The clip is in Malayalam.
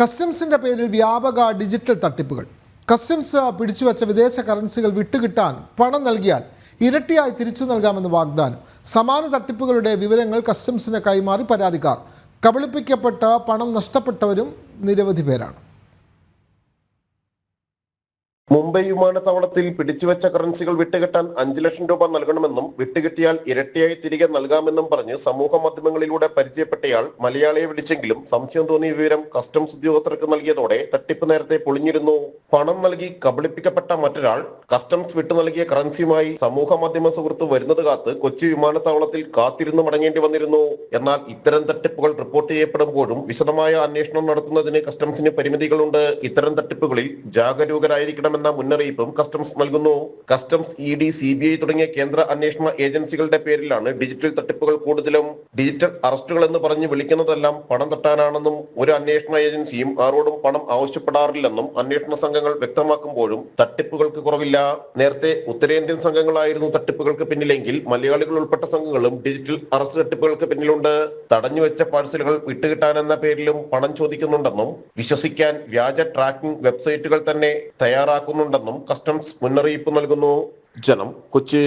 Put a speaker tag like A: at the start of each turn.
A: കസ്റ്റംസിന്റെ പേരിൽ വ്യാപക ഡിജിറ്റൽ തട്ടിപ്പുകൾ. കസ്റ്റംസ് പിടിച്ചുവച്ച വിദേശ കറൻസികൾ വിട്ടുകിട്ടാൻ പണം നൽകിയാൽ ഇരട്ടിയായി തിരിച്ചു നൽകാമെന്ന് വാഗ്ദാനം. സമാന തട്ടിപ്പുകളുടെ വിവരങ്ങൾ കസ്റ്റംസിന് കൈമാറി പരാതിക്കാർ. കബളിപ്പിക്കപ്പെട്ട പണം നഷ്ടപ്പെട്ടവരും നിരവധി പേരാണ്.
B: മുംബൈ വിമാനത്താവളത്തിൽ പിടിച്ചുവെച്ച കറൻസികൾ വിട്ടുകെട്ടാൻ അഞ്ചു ലക്ഷം രൂപ നൽകണമെന്നും വിട്ടുകിട്ടിയാൽ ഇരട്ടിയായി തിരികെ നൽകാമെന്നും പറഞ്ഞ് സമൂഹ മാധ്യമങ്ങളിലൂടെ പരിചയപ്പെട്ടയാൾ മലയാളിയെ വിളിച്ചെങ്കിലും സംശയം തോന്നിയ വിവരം കസ്റ്റംസ് ഉദ്യോഗസ്ഥർക്ക് നൽകിയതോടെ തട്ടിപ്പ് നേരത്തെ പൊളിഞ്ഞിരുന്നു. പണം നൽകി കബളിപ്പിക്കപ്പെട്ട മറ്റൊരാൾ കസ്റ്റംസ് വിട്ടു നൽകിയ കറൻസിയുമായി സമൂഹ മാധ്യമ സുഹൃത്ത് വരുന്നത് കാത്ത് കൊച്ചി വിമാനത്താവളത്തിൽ കാത്തിരുന്ന് മടങ്ങേണ്ടി വന്നിരുന്നു. എന്നാൽ ഇത്തരം തട്ടിപ്പുകൾ റിപ്പോർട്ട് ചെയ്യപ്പെടുമ്പോഴും വിശദമായ അന്വേഷണം നടത്തുന്നതിന് കസ്റ്റംസിന് പരിമിതികളുണ്ട്. ഇത്തരം തട്ടിപ്പുകളിൽ ജാഗരൂകരായിരിക്കണമെന്ന മുന്നറിയിപ്പും കസ്റ്റംസ് നൽകുന്നു. Customs E D C B I തുടങ്ങിയ കേന്ദ്ര അന്വേഷണ ഏജൻസികളുടെ പേരിലാണ് ഡിജിറ്റൽ തട്ടിപ്പുകൾ കൂടുതലും. ഡിജിറ്റൽ അറസ്റ്റുകൾ എന്ന് പറഞ്ഞ് വിളിക്കുന്നതെല്ലാം പണം തട്ടാനാണെന്നും ഒരു അന്വേഷണ ഏജൻസിയും ആരോടും പണം ആവശ്യപ്പെടാറില്ലെന്നും അന്വേഷണ സംഘങ്ങൾ വ്യക്തമാക്കുമ്പോഴും തട്ടിപ്പുകൾക്ക് കുറവില്ല. നേരത്തെ ഉത്തരേന്ത്യൻ സംഘങ്ങളായിരുന്നു തട്ടിപ്പുകൾക്ക് പിന്നിലെങ്കിൽ മലയാളികൾ ഉൾപ്പെട്ട സംഘങ്ങളും ഡിജിറ്റൽ അറസ്റ്റ് തട്ടിപ്പുകൾക്ക് പിന്നിലുണ്ട്. തടഞ്ഞുവെച്ച പാഴ്സലുകൾ വിട്ടുകിട്ടാനെന്ന പേരിലും പണം ചോദിക്കുന്നുണ്ടെന്നും വിശ്വസിക്കാൻ വ്യാജ ട്രാക്കിംഗ് വെബ്സൈറ്റുകൾ തന്നെ തയ്യാറാക്കുന്നുണ്ടെന്നും കസ്റ്റംസ് മുന്നറിയിപ്പ് നൽകുന്നു. ജനം കൊച്ചി